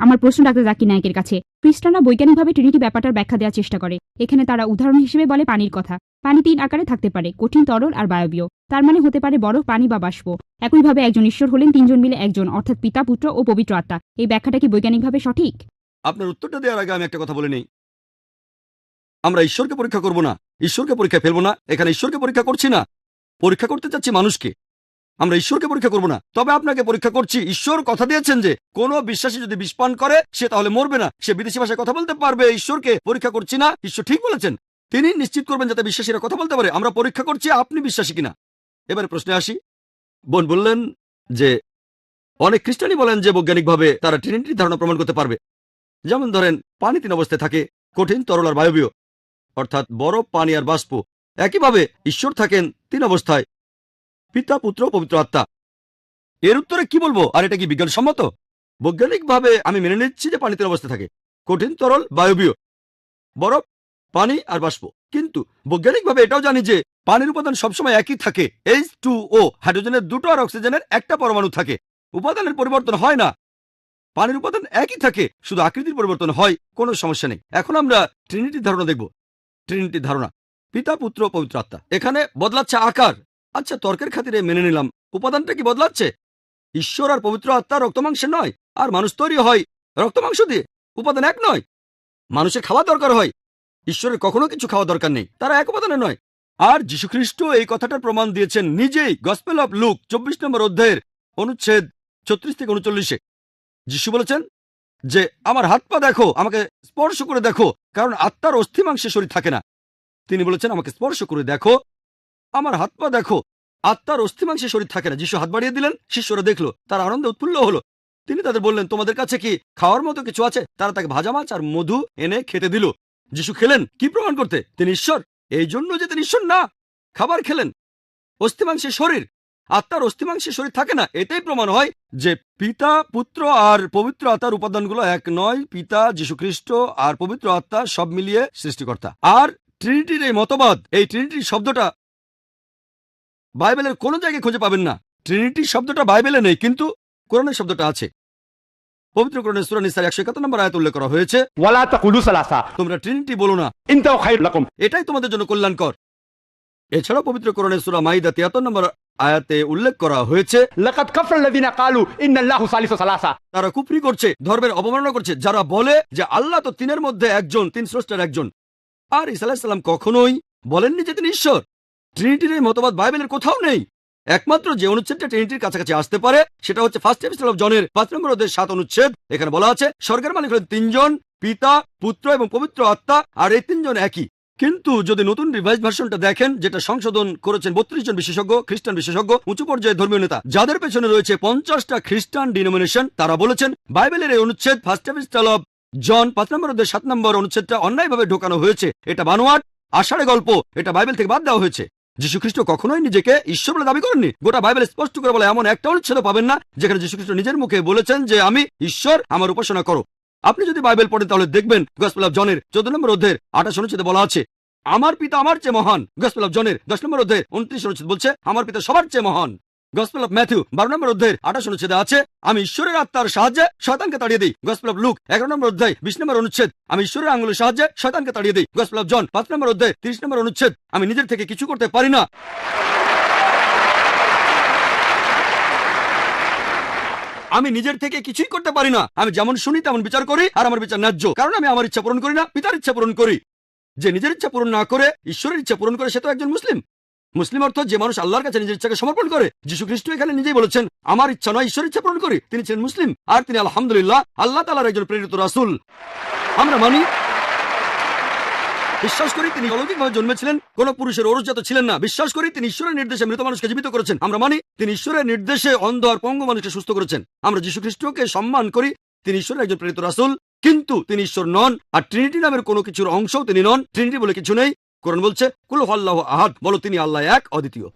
আমার প্রশ্ন ডাক্তার জাকির নায়কের কাছে। খ্রিস্টানরা বৈজ্ঞানিকভাবে ট্রিনিটি ব্যাপারটার ব্যাখ্যা দেওয়ার চেষ্টা করে। এখানে তারা উদাহরণ হিসেবে বলে পানির কথা। পানি তিন আকারে থাকতে পারে, কঠিন, তরল আর বায়বীয়। তার মানে হতে পারে বরফ, পানি বা বাষ্প। একইভাবে একজন ঈশ্বর হলেন তিনজন মিলে একজন, অর্থাৎ পিতা, পুত্র ও পবিত্র আত্মা। এই ব্যাখ্যাটা কি বৈজ্ঞানিকভাবে সঠিক? আপনার উত্তরটা দেওয়ার আগে আমি একটা কথা বলে নেই। আমরা ঈশ্বরকে পরীক্ষা করব না। ঈশ্বরকে পরীক্ষা ফেলব না। এখানে ঈশ্বরকে পরীক্ষা করছি না। পরীক্ষা করতে চাচ্ছি মানুষকে। আমরা ঈশ্বরকে পরীক্ষা করব না। তবে আপনাকে পরীক্ষা করছি। ঈশ্বর কথা দিয়েছেন যে, কোনো বিশ্বাসী যদি বিষপান করে, সে তাহলে মরবে না। সে বিদেশি ভাষায় কথা বলতে পারবে। ঈশ্বরকে পরীক্ষা করছি না। ঈশ্বর ঠিক বলেছেন। তিনি নিশ্চিত করবেন যাতে বিশ্বাসীরা কথা বলতে পারে। আমরা পরীক্ষা করছি আপনি বিশ্বাসী কিনা। এবারে প্রশ্নে আসি। বোন বললেন যে, অনেক খ্রিস্টানই বলেন যে, বৈজ্ঞানিকভাবে তারা ট্রিনিটির ধারণা প্রমাণ করতে পারবে। যেমন ধরেন, পানি তিন অবস্থায় থাকে, কঠিন, তরল আর বায়বীয়। অর্থাৎ বরফ, পানি আর বাষ্প। একইভাবে ঈশ্বর থাকেন তিন অবস্থায় পিতা, পুত্র, পবিত্র আত্মা। এর উত্তরে কি বলব? আর এটা কি বিজ্ঞানসম্মত? বৈজ্ঞানিকভাবে আমি মেনে নিচ্ছি যে পানিতে তিন অবস্থায় থাকে। কঠিন, তরল, বায়বীয়। বরফ, পানি আর বাষ্প। কিন্তু বৈজ্ঞানিকভাবে এটাও জানি যে পানির উপাদান সবসময় একই থাকে। এইচ টু ও হাইড্রোজেনের দুটো আর অক্সিজেনের একটা পরমাণু থাকে। উপাদানের পরিবর্তন হয় না। পানির উপাদান একই থাকে, শুধু আকৃতির পরিবর্তন হয়, কোনো সমস্যা নেই। এখন আমরা ট্রিনিটির ধারণা দেখব। ট্রিনিটির ধারণা। পিতা, পুত্র, পবিত্র আত্মা। এখানে বদলাচ্ছে আকার। আচ্ছা তর্কের খাতিরে মেনে নিলাম। উপাদানটা কি বদলাচ্ছে? ঈশ্বর আর পবিত্র আত্মা রক্তমাংসে নয়, আর মানুষ তৈরি হয় রক্তমাংস দিয়ে। উপাদান এক নয়, মানুষের খাওয়া দরকার হয়। ঈশ্বরের কখনো কিছু খাওয়া দরকার নেই, তারা এক উপাদানে নয়। আর যীশুখ্রিস্ট এই কথাটার প্রমাণ দিয়েছেন নিজেই গসপেল অফ লুক চব্বিশ নম্বর অধ্যায়ের অনুচ্ছেদ ছত্রিশ থেকে উনচল্লিশে। যিশু বলেছেন যে, আমার হাত পা দেখো, আমাকে স্পর্শ করে দেখো, কারণ আত্মার অস্থিমাংসে শরীর থাকে না। তিনি বলেছেন, আমাকে স্পর্শ করে দেখো আমার হাত পা দেখো। আত্মার অস্থিমাংসে শরীর থাকে না। যিশু হাত বাড়িয়ে দিলেন, শিষ্যরা দেখল, তার আনন্দে উৎফুল্ল হলো। তিনি তাদের বললেন, তোমাদের কাছে কি খাওয়ার মতো কিছু আছে? তারা তাকে ভাজা মাছ আর মধু এনে খেতে দিল। যিশু খেলেন, কি প্রমাণ করতে? তিনি ঈশ্বর। এই জন্য যে তিনি ঈশ্বর না, খাবার খেলেন। অস্থিমাংসের শরীর। আত্মার অস্থিমাংসের শরীর থাকে না এটাই প্রমাণ হয় যে পিতা, পুত্র আর পবিত্র আত্মার উপাদানগুলো এক নয়। পিতা যীশুখ্রিস্ট আর পবিত্র আত্মা সব মিলিয়ে সৃষ্টিকর্তা। আর ট্রিনিটির এই মতবাদ, এই ট্রিনিটির শব্দটা বাইবেলের কোনো জায়গায় খুঁজে পাবেন না। ট্রিনিটি শব্দটা বাইবেলে নেই কিন্তু কোরআনের শব্দটা আছে। পবিত্র কোরআনের নিসার 171 নম্বর আয়াত উল্লেখ করা হয়েছে ওয়ালা তোমরা ট্রিনিটি বলো না। ইনতাও লাকুম। এটাই তোমাদের জন্য কল্যাণকর। এছাড়া পবিত্র কোরআনের সূরা মাইদা 73 নম্বর আয়াতে উল্লেখ করা হয়েছে লাকাদ কাফরাল্লাযিনা ক্বালু ইন্নাল্লাহু সালিসু সালাসা। তারা কুফরি করছে ধর্মের অবমাননা করছে। যারা বলে যে আল্লাহ তো তিনের মধ্যে একজন তিন স্রষ্টার একজন। আর ইসা আলাইহিস সালাম কখনোই বলেননি যে তিনি ঈশ্বর। ট্রিনিটির এই মতবাদ বাইবেলের কোথাও নেই। একমাত্র যে অনুচ্ছেদটা ট্রিনিটির কাছাকাছি আসতে পারে, সেটা হচ্ছে ফার্স্ট এপিসোড অফ জনের পাঁচ নম্বর অধ্যায়ের সাত অনুচ্ছেদ। এখানে বলা আছে, স্বর্গের মালিক হলেন তিনজন, পিতা, পুত্র এবং পবিত্র আত্মা, আর এই তিনজন একই। কিন্তু যদি নতুন রিভাইজ ভার্সনটা দেখেন, যেটা সংশোধন করেছেন বত্রিশ জন বিশেষজ্ঞ, খ্রিস্টান বিশেষজ্ঞ, উঁচু পর্যায়ে ধর্মীয় নেতা, যাদের পেছনে রয়েছে পঞ্চাশটা খ্রিস্টান ডিনোমিনেশন তারা বলেছেন, বাইবেলের এই অনুচ্ছেদ ফার্স্ট এপিস্টাল অফ জন পাঁচ নম্বর অধ্যায় সাত নম্বর অনুচ্ছেদটা অন্যায়ভাবে ঢোকানো হয়েছে। এটা বানোয়াট আষাঢ়ে গল্প, এটা বাইবেল থেকে বাদ দেওয়া হয়েছে। যীশুখ্রিস্ট কখনোই নিজেকে ঈশ্বর বলে দাবি করেননি। গোটা বাইবেল স্পষ্ট করে বলে, এমন একটা অনুচ্ছেদ পাবেন না, যেখানে যীশুখ্রিস্ট নিজের মুখে বলেছেন যে, আমি ঈশ্বর আমার উপাসনা করো। আপনি যদি বাইবেল পড়েন, তাহলে দেখবেন গসপেল জনের চোদ্দ নম্বর অধ্যায়ের আঠাশ অনুচ্ছেদে বলা আছে, আমার পিতা আমার চেয়ে মহান। গসপেল জনের দশ নম্বর অধ্যায়ের উনত্রিশ অনুচ্ছেদ বলছে, আমার পিতা সবার চেয়ে মহান। গসপেল অফ ম্যাথিউ বারো নম্বর অধ্যায়ের আঠাশ অনুচ্ছেদে আছে, আমি ঈশ্বরের আত্মার সাহায্যে শয়তানকে তাড়িয়ে দিই। গসপেল অফ লুক এগারো নম্বর অধ্যায়, বিশ নম্বর অনুচ্ছেদ, আমি ঈশ্বরের আঙুলের সাহায্যে শয়তানকে তাড়িয়ে দিই। গসপেল অফ জন পাঁচ নম্বর অধ্যায়, তিরিশ নম্বর অনুচ্ছেদ, আমি নিজের থেকে কিছু করতে পারি না। আমি নিজের থেকে কিছুই করতে পারি না। আমি যেমন শুনি, তেমন বিচার করি, আর আমার বিচার ন্যায্য। কারণ আমি আমার ইচ্ছা পূরণ করি না, পিতার ইচ্ছা পূরণ করি। যে নিজের ইচ্ছা পূরণ না করে, ঈশ্বরের ইচ্ছা পূরণ করে, সে তো একজন মুসলিম। মুসলিম অর্থ যে মানুষ আল্লাহর কাছে নিজের ইচ্ছাকে সমর্পণ করে, যীশু খ্রিস্ট এখানে নিজেই বলেছেন, আমার ইচ্ছা নয়, ঈশ্বরের ইচ্ছা পূরণ করি। তিনি ছিলেন মুসলিম, আর তিনি আলহামদুলিল্লাহ আল্লাহ তালার একজন প্রেরিত রাসুল। আমরা মানি, বিশ্বাস করি তিনি অলৌকিকভাবে জন্মেছিলেন, কোন পুরুষের ওরজাত ছিলেন না। বিশ্বাস করি তিনি ঈশ্বরের নির্দেশে মৃত মানুষকে জীবিত করেছেন। আমরা মানি, তিনি ঈশ্বরের নির্দেশে অন্ধ আর পঙ্গু মানুষকে সুস্থ করেছেন। আমরা যীশু খ্রিস্টকে সম্মান করি, তিনি ঈশ্বরের একজন প্রেরিত রাসুল, কিন্তু তিনি ঈশ্বর নন, আর ট্রিনিটি নামের কোনো কিছুর অংশও তিনি নন। ট্রিনিটি বলে কিছু নেই কোরআন বলছে কুল আল্লাহ আহাদ বলো তিনি আল্লাহ এক অদ্বিতীয়।